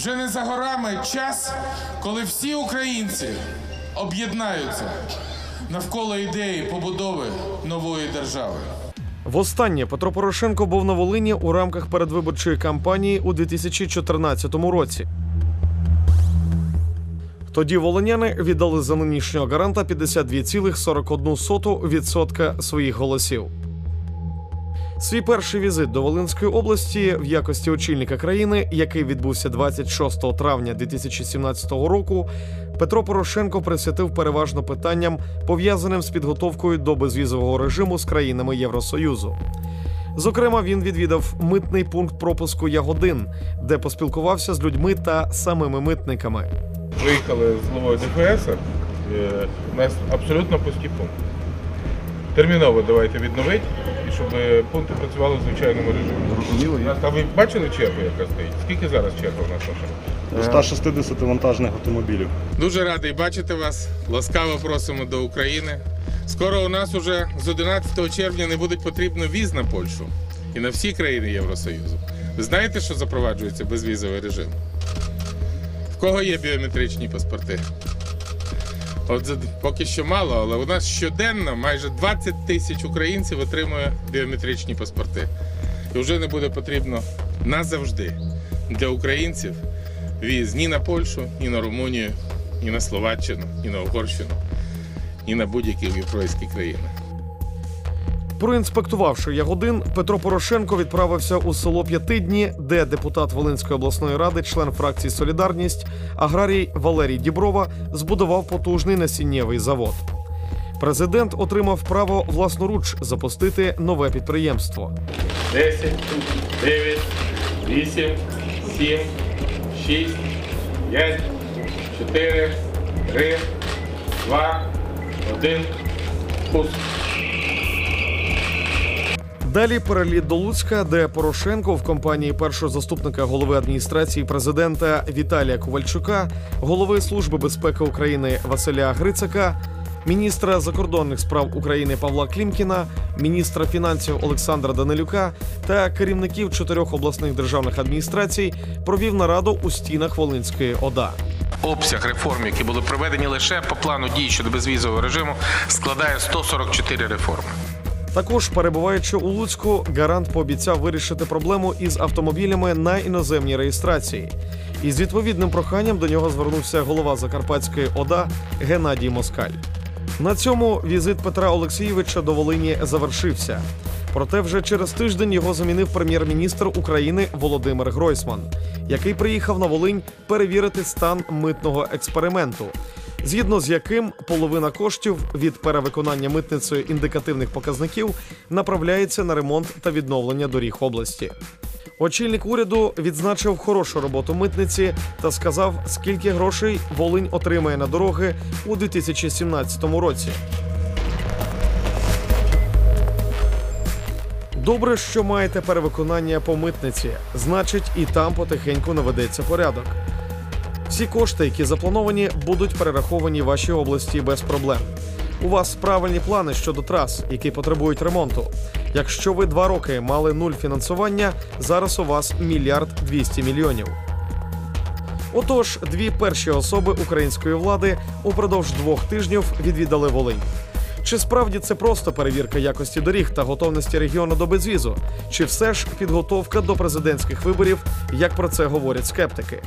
Вже не за горами час, коли всі українці об'єднаються навколо ідеї побудови нової держави. Востаннє Петро Порошенко був на Волині у рамках передвиборчої кампанії у 2014 році. Тоді волиняни віддали за нинішнього гаранта 52,41% своїх голосів. Свій перший візит до Волинської області в якості очільника країни, який відбувся 26 травня 2017 року, Петро Порошенко присвятив переважно питанням, пов'язаним з підготовкою до безвізового режиму з країнами Євросоюзу. Зокрема, він відвідав митний пункт пропуску Ягодин, де поспілкувався з людьми та самими митниками. Виїхали з головою ДФС. е, У нас абсолютно пусті пункти. Терміново давайте відновити, і щоб е, пункти працювали в звичайному режимі. Зрозуміло. Нас, а ви бачили чергу, яка стоїть? Скільки зараз черга у нас машин? До 160 вантажних автомобілів. Дуже радий бачити вас. Ласкаво просимо до України. Скоро у нас уже з 11 червня не буде потрібно віз на Польщу і на всі країни Євросоюзу. Ви знаєте, що запроваджується безвізовий режим? В кого є біометричні паспорти? От за- поки що мало, але у нас щоденно майже 20 тисяч українців отримує біометричні паспорти. І вже не буде потрібно назавжди для українців віз ні на Польщу, ні на Румунію, ні на Словаччину, ні на Угорщину, ні на будь-які європейські країни. Проінспектувавши Ягодин, Петро Порошенко відправився у село П'ятидні, де депутат Волинської обласної ради, член фракції Солідарність, аграрій Валерій Діброва збудував потужний насіннєвий завод. Президент отримав право власноруч запустити нове підприємство. 10, 9, 8, 7, 6, 5, 4, 3, 2, 1. Пуск. Далі переліт до Луцька, де Порошенко в компанії першого заступника голови адміністрації президента Віталія Ковальчука, голови Служби безпеки України Василя Грицака, міністра закордонних справ України Павла Клімкіна, міністра фінансів Олександра Данилюка та керівників чотирьох обласних державних адміністрацій провів нараду у стінах Волинської ОДА. Обсяг реформ, які були проведені лише по плану дій щодо безвізового режиму, складає 144 реформи. Також, перебуваючи у Луцьку, гарант пообіцяв вирішити проблему із автомобілями на іноземній реєстрації. І з відповідним проханням до нього звернувся голова Закарпатської ОДА Геннадій Москаль. На цьому візит Петра Олексійовича до Волині завершився. Проте вже через тиждень його замінив прем'єр-міністр України Володимир Гройсман, який приїхав на Волинь перевірити стан митного експерименту, згідно з яким половина коштів від перевиконання митницею індикативних показників направляється на ремонт та відновлення доріг області. Очільник уряду відзначив хорошу роботу митниці та сказав, скільки грошей Волинь отримає на дороги у 2017 році. Добре, що маєте перевиконання по митниці, значить, і там потихеньку наведеться порядок. Всі кошти, які заплановані, будуть перераховані вашій області без проблем. У вас правильні плани щодо трас, які потребують ремонту. Якщо ви два роки мали нуль фінансування, зараз у вас мільярд 200 мільйонів. Отож, дві перші особи української влади упродовж двох тижнів відвідали Волинь. Чи справді це просто перевірка якості доріг та готовності регіону до безвізу? Чи все ж підготовка до президентських виборів, як про це говорять скептики?